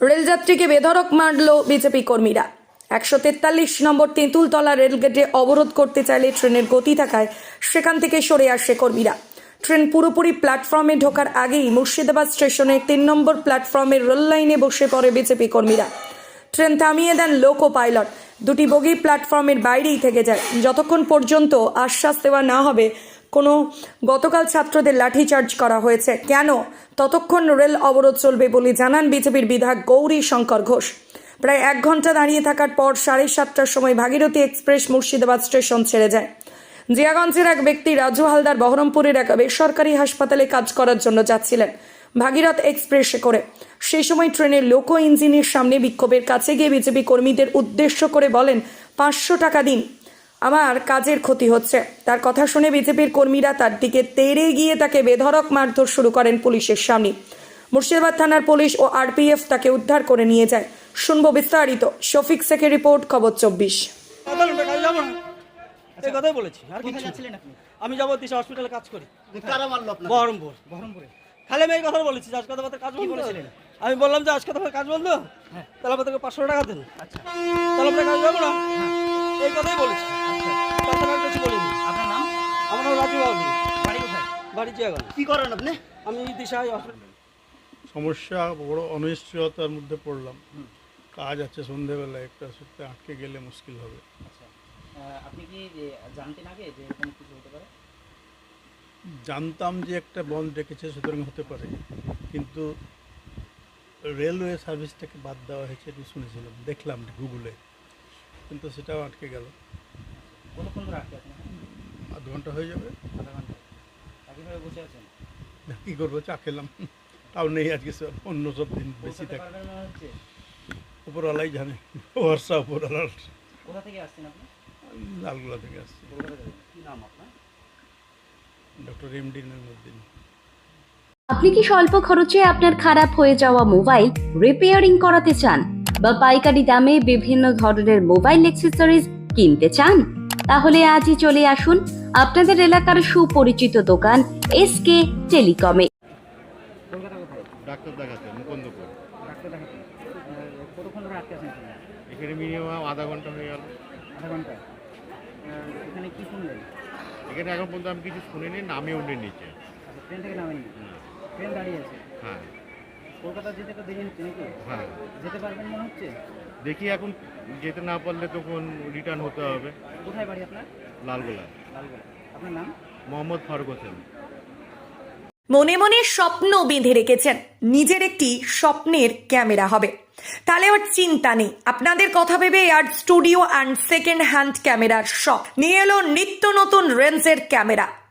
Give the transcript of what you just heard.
রেলযাত্রীকে বেধড়ক মারল বিজেপি কর্মীরা। একশো তেতাল্লিশ নম্বর তেঁতুলতলা রেলগেটে অবরোধ করতে চাইলে ট্রেনের গতি থাকায় সেখান থেকে সরে আসে কর্মীরা। ট্রেন পুরোপুরি প্ল্যাটফর্মে ঢোকার আগেই মুর্শিদাবাদ স্টেশনের তিন নম্বর প্ল্যাটফর্মের রেল লাইনে বসে পড়ে বিজেপি কর্মীরা। ট্রেন থামিয়ে দেন লোকো পাইলট। দুটি বগি প্ল্যাটফর্মের বাইরেই থেকে যায়। যতক্ষণ পর্যন্ত আশ্বাস দেওয়া না হবে কোনো গতকাল ছাত্রদের লাঠিচার্জ করা হয়েছে। কেন? ততক্ষণ রেল অবরোধ চলবে বলে জানান বিজেপির বিধায়ক গৌরী শঙ্কর ঘোষ। প্রায় এক ঘণ্টা দাঁড়িয়ে থাকার পর সাড়ে সাতটার সময় ভাগীরথী এক্সপ্রেস মুর্শিদাবাদ স্টেশন ছেড়ে যায়। জিয়াগঞ্জের এক ব্যক্তি রাজু হালদার বহরমপুরের এক বেসরকারি হাসপাতালে কাজ করার জন্য যাচ্ছিলেন ভাগীরথ এক্সপ্রেসে করে। সেই সময় ট্রেনের লোকো ইঞ্জিনের সামনে বিক্ষোভের কাছে গিয়ে বিজেপি কর্মীদের উদ্দেশ্য করে বলেন, পাঁচশো টাকা দিন। আমার কাজের ক্ষতি হচ্ছে। তার কথা শুনে বিজেপির কর্মীরা তার দিকে তেড়ে গিয়ে তাকে বেধড়ক মারধর শুরু করেন পুলিশের সামনে। মুর্শিদাবাদ থানার পুলিশ ও আরপিএফ তাকে উদ্ধার করে নিয়ে যায়। শুনব বিস্তারিত। শফিক শেখের রিপোর্ট খবর চব্বিশ। কথা কাজ এই কথাই বলেছি আর কিছু আমি যাব দিশা হসপিটালে কাজ করি। কারা মারলো আপনাকে? বহরমপুর। বহরমপুরে? খালি আমি এই কথা বলেছি আজকে তোমাদের কাজ বন্ধ। বলেছিলেন? আমি বললাম যে আজকে তোমার কাজ বন্ধ। তাহলে আমাদেরকে পাঁচশো টাকা দেন। আচ্ছা। তাহলে আমরা কাজ যাব না। এই কথাই বলেছি। তাছাড়া আর কিছু বলিনি। আপনার নাম? আমার নাম রাজু বাবু। বাড়ি কোথায়? বাড়ি জিয়াগঞ্জ কি করেন আপনি? আমি দিশা সমস্যা বড় অনিশ্চয়তার মধ্যে পড়লাম। কাজ আছে সন্ধেবেলা একটা সত্যি আটকে গেলে মুশকিল হবে। আচ্ছা আপনি কি জানতেন আগে যে এরকম কিছু হতে পারে? জানতাম যে একটা বন্ধ রেখেছে সুতরাং হতে পারে। কিন্তু রেলওয়ে সার্ভিসটাকে বাদ দেওয়া হয়েছে এটি শুনেছিলাম দেখলাম গুগলে কিন্তু সেটাও আটকে গেল। কতক্ষণ ধরে আটকে আছেন? আধ ঘণ্টা হয়ে যাবে। আধা ঘণ্টা। একইভাবে বসে আছেন? কী করব চা খেলাম। তাও নেই আজকে সব অন্য সব দিন বেশি থাকে। উপরওয়ালাই জানে ভরসা উপরওয়ালার। কোথা থেকে আসছেন আপনি? লালগোলা থেকে আসছে। কি নাম আপনার? Doctor MD Nazruddin. আপনি কি স্বল্প খরচে আপনার খারাপ হয়ে যাওয়া মোবাইল রিপেয়ারিং করাতে চান? বা পাইকারি দামে বিভিন্ন ধরনের মোবাইল অ্যাক্সেসরিজ কিনতে চান? তাহলে আজই চলে আসুন আপনাদের এলাকার সুপরিচিত দোকান এসকে টেলিকমে। ডাক্তার দেখাতে মুকুন্দপুর। ডাক্তার দেখাতে কতক্ষণ ধরে আটকে আছেন এখানে? এখানে মিনিমাম আধা ঘণ্টা হয়ে গেল। আধা ঘণ্টা। এখানে কি শুনলেন? এখানে এখন পর্যন্ত আমি কিছু শুনিনি নামে উঠে নিচে আচ্ছা ট্রেন থেকে নামেননি ট্রেন দাঁড়িয়ে আছে? হ্যাঁ। কলকাতা যেতে তো দেরি হচ্ছে নাকি? হ্যাঁ। যেতে পারবেন মনে হচ্ছে? দেখি এখন যেতে না পারলে তখন রিটার্ন হতে হবে। কোথায় বাড়ি আপনার? লালগোলা। লালগোলা। আপনার নাম? মোহাম্মদ ফারুক হোসেন। মনে মনে স্বপ্ন বেঁধে রেখেছেন। নিজের একটি স্বপ্নের ক্যামেরা হবে। তাহলে আর চিন্তা নেই। আপনাদের কথা ভেবে art studio and second hand ক্যামেরার শপ নিয়ে এলো নিত্য নতুন রেঞ্জের ক্যামেরা।